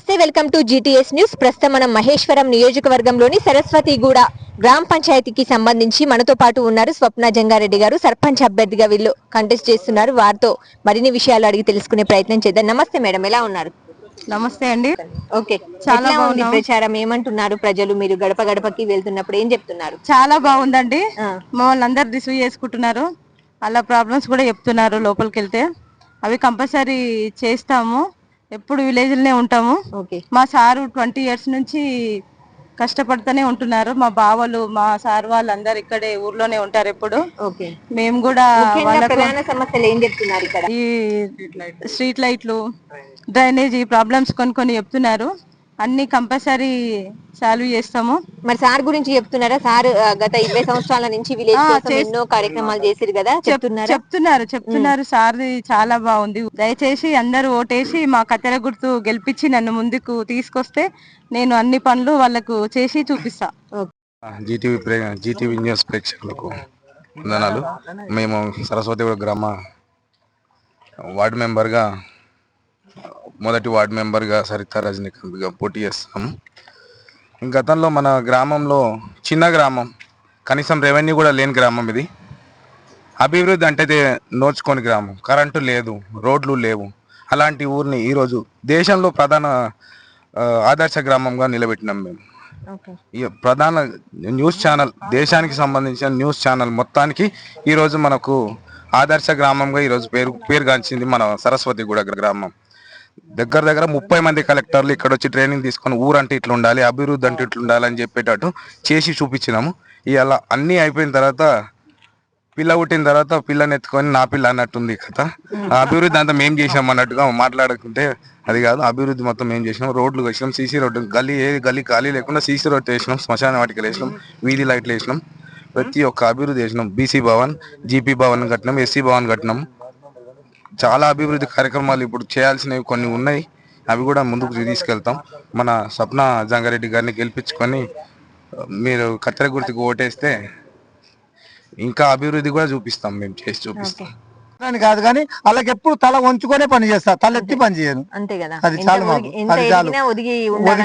నమస్తే welcome to GTS news. ప్రస్తుతం మనం మహేశ్వరం నియోజకవర్గంలోని సరస్వతిగూడ గ్రామ పంచాయతీకి సంబంధించి మనతో పాటు ఉన్నారు స్వప్న జంగారెడ్డి గారు సర్పంచ్ అభ్యర్థిగా వీళ్ళు కంటెస్ట్ చేస్తున్నారు. వారితో మరిన్ని విషయాలు అడిగి తెలుసుకునే ప్రయత్నం చేద్దాం. నమస్తే మేడం ఎలా ఉన్నారు? నమస్తే అండి. ఓకే. చాలా బాగున్నాం. ప్రచారం? ఏమంటున్నారు ప్రజలు? మీరు గడప గడపకి వెళ్తున్నప్పుడు ఏం చెప్తున్నారు? చాలా బాగుందండి. మమ్మల్ని అందరు రిసీవ్ చేసుకుంటున్నారు. అలా ప్రాబ్లమ్స్ కూడా చెప్తున్నారు లోపలికి వెళ్తే అవి కంపల్సరీ చేస్తాము. ఎప్పుడు విలేజ్లోనే ఉంటాము. ఓకే. మా సారు ట్వంటీ ఇయర్స్ నుంచి కష్టపడుతూనే ఉంటున్నారు. మా బావలు మా సార్ వాళ్ళందరూ ఇక్కడే ఊర్లోనే ఉంటారు ఎప్పుడు. ఓకే. మేము కూడా సమస్యలు ఏం చెప్తున్నారు ఇక్కడ? ఈ స్ట్రీట్ లైట్లు డ్రైనేజీ ప్రాబ్లమ్స్ కొన్ని కొన్ని చెప్తున్నారు. అన్ని కంపల్సరీ సాల్వ్ చేస్తాము. మరి సార్ గురించి చెప్తున్నారా? సార్ గత ఇరవై సంవత్సరాల నుంచి విలేజ్ కోసం ఎన్నో కార్యక్రమాలు చేసిరు కదా? చెప్- చెప్తున్నారా? చెప్తున్నారు చెప్తున్నారు. సార్ది చాలా బాగుంది. దయచేసి అందరూ ఓటేసి మా కత్తెర గుర్తు గెలిపించి నన్ను ముందుకు తీసుకొస్తే నేను అన్ని పనులు వాళ్ళకు చేసి చూపిస్తా. జీటీవీ న్యూస్ ప్రేక్షకులకు వందనాలు. మేము సరస్వతిగూడ గ్రామ వార్డు మెంబర్గా మొదటి వార్డు మెంబర్గా సరితా రజనీకాంత్గా పోటీ చేస్తాము గతంలో మన గ్రామంలో చిన్న గ్రామం కనీసం రెవెన్యూ కూడా లేని గ్రామం ఇది. అభివృద్ధి అంటే నోచుకోని గ్రామం కరెంటు లేదు రోడ్లు లేవు. అలాంటి ఊరిని ఈరోజు దేశంలో ప్రధాన ఆదర్శ గ్రామంగా నిలబెట్టినాం మేము. ఈ ప్రధాన న్యూస్ ఛానల్ దేశానికి సంబంధించిన న్యూస్ ఛానల్ మొత్తానికి ఈరోజు మనకు ఆదర్శ గ్రామంగా ఈరోజు పేరు పేరుగాంచింది మన సరస్వతిగూడ గ్రామం. దగ్గర దగ్గర ముప్పై మంది కలెక్టర్లు ఇక్కడ వచ్చి ట్రైనింగ్ తీసుకొని ఊరంటే ఇట్లా ఉండాలి అభివృద్ధి అంటే ఇట్లా ఉండాలి అని చెప్పేటట్టు చేసి చూపించినాము. ఇలా అన్నీ అయిపోయిన తర్వాత పిల్ల పుట్టిన తర్వాత పిల్లని ఎత్తుకొని నా పిల్ల అన్నట్టుంది కథ. ఆ అభివృద్ధి అంతా మేము చేసినాం అన్నట్టుగా మాట్లాడుకుంటే అది కాదు అభివృద్ధి మొత్తం ఏం చేసినాం. రోడ్లు వేసినాం సీసీ రోడ్డు గల్లీ ఏ గల్లీ ఖాళీ లేకుండా సీసీ రోడ్డు వేసినాం శ్మశాన వాటికలు వేసినాం వీధి లైట్లు వేసినాం. ప్రతి ఒక్క అభివృద్ధి చేసినాం. బీసీ భవన్ జీపీ భవన్ కట్టినాం ఎస్సీ భవన్ కట్టినాం. చాలా అభివృద్ధి కార్యక్రమాలు ఇప్పుడు చేయాల్సినవి కొన్ని ఉన్నాయి. అవి కూడా ముందుకు తీసుకెళ్తాం. మన స్వప్న జంగారెడ్డి గారిని గెలిపించుకొని మీరు కత్తెర గుర్తుకు ఓటేస్తే ఇంకా అభివృద్ధి కూడా చూపిస్తాం మేము చేసి చూపిస్తాం. అని కాదు కానీ వాళ్ళకి ఎప్పుడు తల వంచుకొనే పని చేస్తా. తల ఎత్తి పని చేయను. అంతే కదా. అది చాలు మాకు. ఒదిగి- అది చాలు.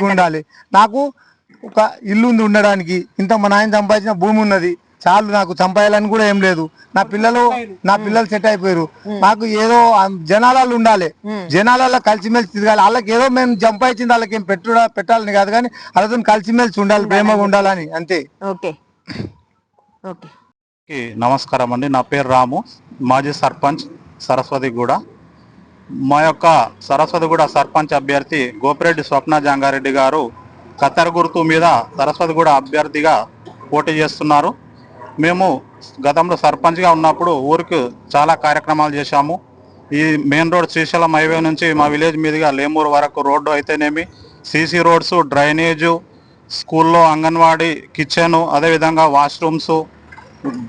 ఉండాలి. నాకు ఒక ఇల్లు ఉంది ఉండడానికి. ఇంత మా నాయన సంపాదించిన భూమి ఉన్నది. చాలు నాకు సంపాదాలని కూడా ఏం లేదు. నా పిల్లలు నా పిల్లలు సెట్ అయిపోయారు. నాకు ఏదో జనాలలో ఉండాలి. జనాలలో కలిసిమెలిసి తిరగాలి. వాళ్ళకి ఏదో మేము సంపాదించింది వాళ్ళకి ఏం పెట్టు పెట్టాలని కాదు కానీ వాళ్ళతో కలిసిమెలిసి ఉండాలి ప్రేమగా ఉండాలని అంతే. ఓకే. నమస్కారం అండి. నా పేరు రాము. మాజీ సర్పంచ్ సరస్వతిగూడ మా యొక్క సరస్వతిగూడ సర్పంచ్ అభ్యర్థి గోపిరెడ్డి స్వప్న జంగారెడ్డి గారు కత్తెర గుర్తు మీద సరస్వతిగూడ అభ్యర్థిగా పోటీ చేస్తున్నారు. మేము గతంలో సర్పంచ్గా ఉన్నప్పుడు ఊరికి చాలా కార్యక్రమాలు చేశాము. ఈ మెయిన్ రోడ్ శ్రీశైలం హైవే నుంచి మా విలేజ్ మీదుగా లేమూరు వరకు రోడ్డు అయితేనేమి సీసీ రోడ్స్ డ్రైనేజు స్కూల్లో అంగన్వాడీ కిచెను అదేవిధంగా వాష్రూమ్స్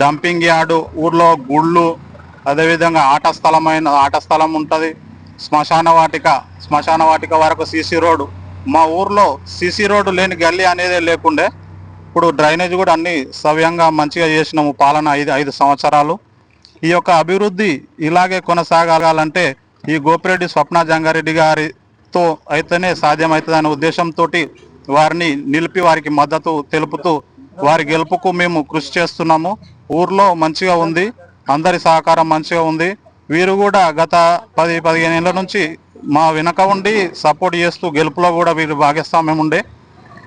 డంపింగ్ యార్డు ఊర్లో గుళ్ళు అదేవిధంగా ఆట స్థలమైన ఆట స్థలం ఉంటుంది. శ్మశాన వాటిక శ్మశాన వాటిక వరకు సీసీ రోడ్డు. మా ఊర్లో సీసీ రోడ్డు లేని గల్లీ అనేది లేకుండే ఇప్పుడు డ్రైనేజ్ కూడా అన్ని సవ్యంగా మంచిగా చేసినాము పాలన ఐదు ఐదు సంవత్సరాలు. ఈ యొక్క అభివృద్ధి ఇలాగే కొనసాగాలంటే ఈ గోపిరెడ్డి స్వప్న జంగారెడ్డి గారితో అయితేనే సాధ్యమవుతుంది అనే ఉద్దేశంతో వారిని నిలిపి వారికి మద్దతు తెలుపుతూ వారి గెలుపుకు మేము కృషి చేస్తున్నాము. ఊర్లో మంచిగా ఉంది అందరి సహకారం మంచిగా ఉంది. వీరు కూడా గత పది పదిహేను ఏళ్ళ నుంచి మా వెనక ఉండి సపోర్ట్ చేస్తూ గెలుపులో కూడా వీరు భాగస్వామ్యం ఉండే.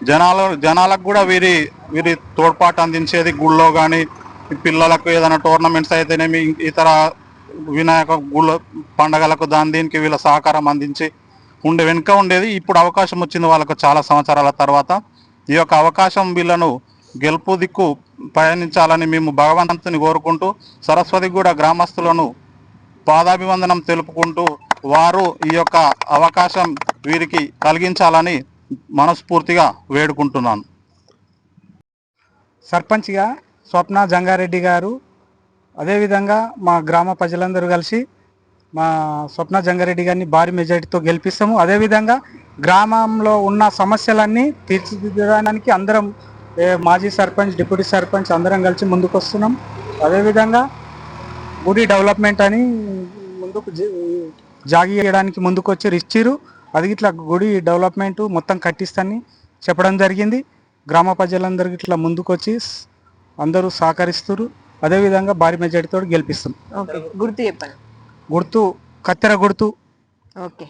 జనాలు జనాలకు కూడా వీరి వీరి తోడ్పాటు అందించేది గుళ్ళో కానీ పిల్లలకు ఏదైనా టోర్నమెంట్స్ అయితేనేమి ఇతర వినాయక గుళ్ళ పండగలకు దాని దీనికి వీళ్ళ సహకారం అందించి ఉండే వెనుక ఉండేది. ఇప్పుడు అవకాశం వచ్చింది వాళ్ళకు చాలా సంవత్సరాల తర్వాత. ఈ యొక్క అవకాశం వీళ్ళను గెలుపు దిక్కు పయనించాలని మేము భగవంతుని కోరుకుంటూ సరస్వతి కూడా గ్రామస్తులను పాదాభివందనం తెలుపుకుంటూ వారు ఈ యొక్క అవకాశం వీరికి కలిగించాలని మనస్ఫూర్తిగా వేడుకుంటున్నాను. సర్పంచ్గా స్వప్న జంగారెడ్డి గారు అదేవిధంగా మా గ్రామ ప్రజలందరూ కలిసి మా స్వప్న జంగారెడ్డి గారిని భారీ మెజార్టీతో గెలిపిస్తాము. అదేవిధంగా గ్రామంలో ఉన్న సమస్యలన్నీ తీర్చిదిద్దడానికి అందరం మాజీ సర్పంచ్ డిప్యూటీ సర్పంచ్ అందరం కలిసి ముందుకు వస్తున్నాం అదేవిధంగా గుడి డెవలప్మెంట్ అని ముందుకు జ- జాగి చేయడానికి ముందుకు వచ్చి ఇచ్చిరు. అది ఇట్లా గుడి డెవలప్మెంట్ మొత్తం కట్టిస్తాని చెప్పడం జరిగింది. గ్రామ ప్రజలందరికీ ఇట్లా ముందుకొచ్చి అందరూ సహకరిస్తారు అదేవిధంగా భారీ మెజార్టీతో గెలిపిస్తాం. ఓకే గుర్తు చెప్పండి. గుర్తు కత్తెర గుర్తు. ఓకే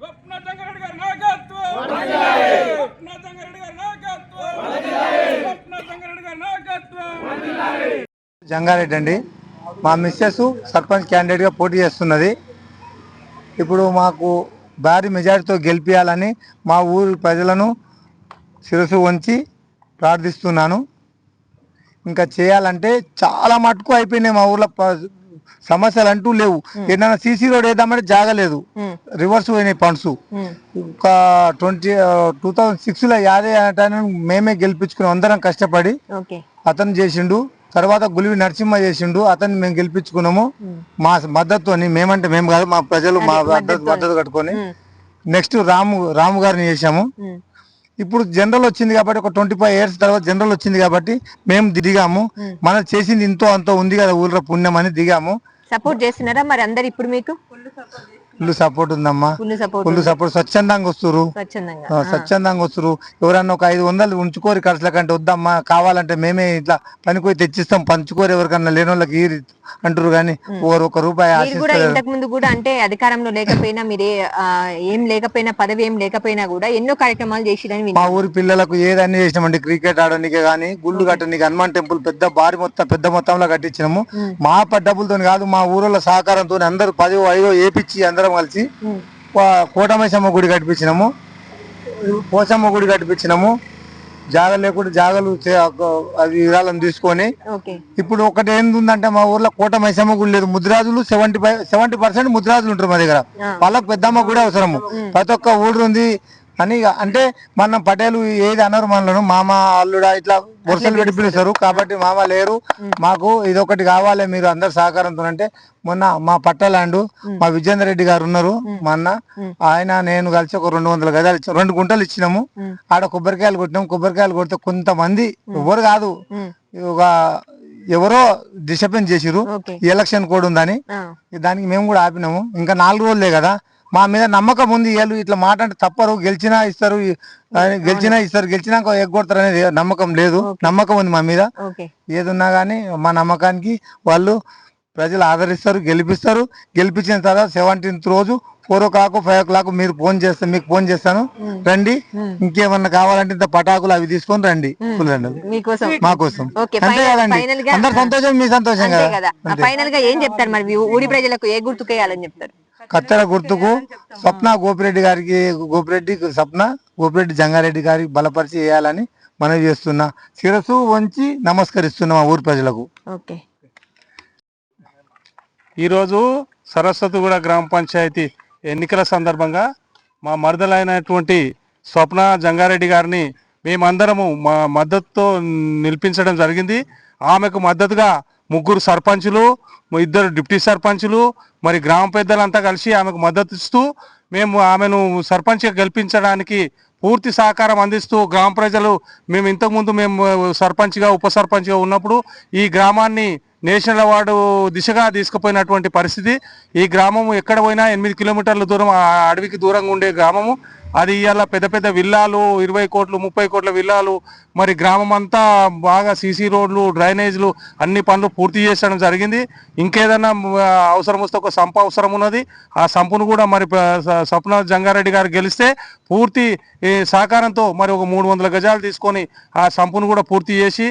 స్వప్న జంగారెడ్డి గారి నాయకత్వం స్వప్న జంగారెడ్డి గారి నాయకత్వం స్వప్న జంగారెడ్డి గారి నాయకత్వం జంగారెడ్డి అండి మా మిస్సెస్ సర్పంచ్ క్యాండిడేట్గా పోటీ చేస్తున్నది. ఇప్పుడు మాకు భారీ మెజారిటీతో గెలిపించాలని మా ఊరి ప్రజలను శిరసు వంచి ప్రార్థిస్తున్నాను. ఇంకా చేయాలంటే చాలా మటుకు అయిపోయినాయి మా ఊర్లో సమస్యలు అంటూ లేవు. ఏదైనా సీసీ రోడ్ వేద్దామంటే జాగలేదు. రివర్స్ పోయినాయి ఫండ్స్. ఒక ట్వంటీ టూ థౌజండ్ సిక్స్లో యాదే మేమే గెలిపించుకున్నాం. అందరం కష్టపడి అతను చేసిండు. తర్వాత గులివి నరసింహ చేసిండు అతన్ని మేము గెలిపించుకున్నాము. మా మద్దతుని మేమంటే మేము కాదు మా ప్రజలు మా మద్దతు కట్టుకొని నెక్స్ట్ రాము రాము గారిని చేశాము. ఉమ్, ఇప్పుడు జనరల్ వచ్చింది కాబట్టి ఒక ట్వంటీ ఫైవ్ ఇయర్స్ తర్వాత జనరల్ వచ్చింది కాబట్టి మేము దిగాము. మన చేసింది ఇంతో అంతో ఉంది కదా ఊళ్ళో పుణ్యం అని దిగాము. సపోర్ట్ చేస్తున్నారా మరి అందరు ఇప్పుడు మీకు? ఫుల్ సపోర్ట్ ఉందమ్మా. ఫుల్ సపోర్ట్ స్వచ్ఛందంగా వస్తురు స్వచ్ఛందంగా. వస్తురు ఎవరన్నా ఒక ఐదు వందలు ఉంచుకోరు ఖర్చుల కంటే వద్దమ్మా. కావాలంటే మేమే ఇట్లా పనిపోయి తెచ్చిస్తాం. పంచుకోరు ఎవరికన్నా లేని వాళ్ళకి అంటారు కానీ ఓరు ఒక రూపాయి ఇంతకు ముందు కూడా అంటే అధికారంలో లేకపోయినా మీరే ఏం లేకపోయినా పదవి ఏం లేకపోయినా కూడా ఎన్నో కార్యక్రమాలు చేసిరని మా ఊరి పిల్లలకు ఏదన్నీ చేసినామండి. క్రికెట్ ఆడడానికి కానీ గుళ్ళు కట్టడానికి హనుమాన్ టెంపుల్ పెద్ద భారీ మొత్తం పెద్ద మొత్తంలో కట్టించినాము. మా డబ్బులతో కాదు మా ఊరిలో సహకారంతో అందరూ పదో ఐదో ఏపిచ్చి అందరం కలిసి ఉమ్, ప- కోటమైసమ్మ గుడి కట్టించినాము పోసమ్మ గుడి కట్టించినాము జాగ లేకుండా జాగలు అవి విరాళం తీసుకొని ఇప్పుడు ఒకటి ఏందంటే మా ఊర్లో కోట మైసమ్మ గుడి లేదు. ముద్రాజులు సెవెంటీ ఫైవ్ సెవెంటీ పర్సెంట్ ముద్రాజులు ఉంటారు మా దగ్గర. వాళ్ళకి పెద్దమ్మ కూడా అవసరము. ప్రతి ఒక్క ఊరు ఉంది. అని అంటే మన పటేలు ఏది అనరు మనలను. మామ అల్లుడా ఇట్లా వరుసలు పెట్టి పిలుస్తారు. కాబట్టి మామ లేరు. మాకు ఇదొకటి కావాలి మీరు అందరు సహకారంతో అంటే మొన్న మా పట్టలాండు మా విజేందర్ రెడ్డి గారు ఉన్నారు. మా అన్న ఆయన నేను కలిసి ఒక రెండు వందల గదాలు ఇచ్చాం రెండు గుంటలు ఇచ్చినాము. ఆడ కొబ్బరికాయలు కొట్టినాం కొబ్బరికాయలు కొడితే కొంతమంది ఎవరు కాదు. ఒక ఎవరో డిసప్పాయింట్ చేసిరు ఎలక్షన్ కోడ్ ఉందని. దానికి మేము కూడా ఆపినాము. ఇంకా నాలుగు రోజులే కదా. మా మీద నమ్మకం ఉంది వీళ్ళు ఇట్లా మాట అంటే తప్పరు గెలిచినా ఇస్తారు గెలిచినా ఇస్తారు గెలిచినాక ఎగ్గొడతారు అనేది నమ్మకం లేదు. నమ్మకం ఉంది మా మీద. ఏదున్నా కానీ మా నమ్మకానికి వాళ్ళు ప్రజలు ఆదరిస్తారు గెలిపిస్తారు. గెలిపించిన తర్వాత సెవెంటీన్త్ రోజు four o'clock five o'clock మీరు ఫోన్ చేస్తాను మీకు ఫోన్ చేస్తాను. రండి. ఇంకేమన్నా కావాలంటే ఇంత పటాకులు అవి తీసుకొని రండి. మా కోసం. ఓకే అంతే కదండి. అందరు సంతోషం మీ సంతోషం కదా. ఫైనల్గా ఏం చెప్తారు మరి? ఊరి ప్రజలకు ఏ గుర్తుకేయాలని చెప్తారు? కత్తెర గుర్తుకు స్వప్న గోపిరెడ్డి గారికి గోపిరెడ్డి స్వప్న గోపిరెడ్డి జంగారెడ్డి గారికి బలపరిచి వేయాలని మనవి చేస్తున్నా. శిరస్సు వంచి నమస్కరిస్తున్నా మా ఊరి ప్రజలకు. ఓకే. ఈరోజు సరస్వతిగూడ గ్రామ పంచాయతీ ఎన్నికల సందర్భంగా మా మరదలైనటువంటి స్వప్న జంగారెడ్డి గారిని మేమందరము మా మద్దతుతో నిలిపించడం జరిగింది. ఆమెకు మద్దతుగా ముగ్గురు సర్పంచులు ఇద్దరు డిప్యూటీ సర్పంచులు మరి గ్రామ పెద్దలంతా కలిసి ఆమెకు మద్దతు ఇస్తూ మేము ఆమెను సర్పంచ్గా గెలిపించడానికి పూర్తి సహకారం అందిస్తూ గ్రామ ప్రజలు మేము ఇంతకుముందు మేము సర్పంచ్గా ఉప సర్పంచ్గా ఉన్నప్పుడు ఈ గ్రామాన్ని నేషనల్ అవార్డు దిశగా తీసుకుపోయినటువంటి పరిస్థితి. ఈ గ్రామము ఎక్కడ పోయినా ఎనిమిది కిలోమీటర్ల దూరం ఆ అడవికి దూరంగా ఉండే గ్రామము. అది ఇవాళ పెద్ద పెద్ద విల్లాలు ఇరవై కోట్లు ముప్పై కోట్ల విల్లాలు మరి గ్రామం అంతా బాగా సీసీ రోడ్లు డ్రైనేజ్లు అన్ని పనులు పూర్తి చేసడం జరిగింది. ఇంకేదన్నా అవసరం వస్తే ఒక సంప అవసరం ఉన్నది. ఆ సంపును కూడా మరి సప్న స్వప్న జంగారెడ్డి గారు గెలిస్తే పూర్తి సహకారంతో మరి ఒక మూడు వందల గజాలు తీసుకొని ఆ సంపును కూడా పూర్తి చేసి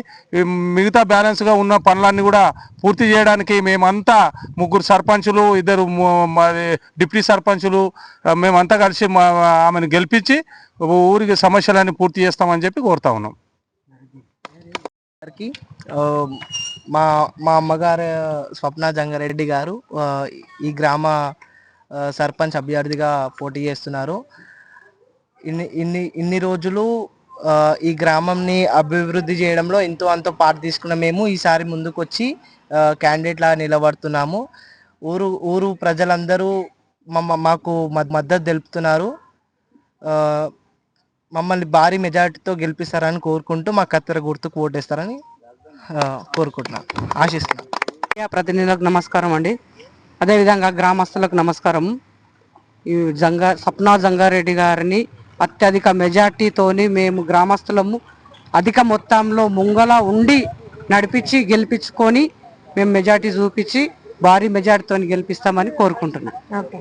మిగతా బ్యాలెన్స్గా ఉన్న పనులన్నీ కూడా పూర్తి చేయడానికి మేమంతా ముగ్గురు సర్పంచులు ఇద్దరు డిప్యూటీ సర్పంచులు మేమంతా కలిసి మా ఆమెను గెలిపించి ఊరికి సమస్యలన్నీ పూర్తి చేస్తామని చెప్పి కోరుతా ఉన్నాం. మా మా అమ్మగారు స్వప్న జంగారెడ్డి గారు ఈ గ్రామ సర్పంచ్ అభ్యర్థిగా పోటీ చేస్తున్నారు. ఇన్ని ఇన్ని ఇన్ని రోజులు ఈ గ్రామంని అభివృద్ధి చేయడంలో ఎంతో అంతో పాటు తీసుకున్న మేము ఈసారి ముందుకు వచ్చి నిలబడుతున్నాము. ఊరు ఊరు ప్రజలందరూ మా మాకు మద్దతు తెలుపుతున్నారు. మమ్మల్ని భారీ మెజార్టీతో గెలిపిస్తారని కోరుకుంటూ మా కత్తెర గుర్తుకు ఓటేస్తారని కోరుకుంటున్నాను. ఆశిస్తున్నాను. మీడియా ప్రతినిధులకు నమస్కారం అండి. అదేవిధంగా గ్రామస్తులకు నమస్కారం. ఈ జంగా సప్నా జంగారెడ్డి గారిని అత్యధిక మెజార్టీతోని మేము గ్రామస్తులము అధిక మొత్తంలో ముంగల ఉండి నడిపించి గెలిపించుకొని మేము మెజార్టీ చూపించి భారీ మెజార్టీతో గెలిపిస్తామని కోరుకుంటున్నాం. ఓకే.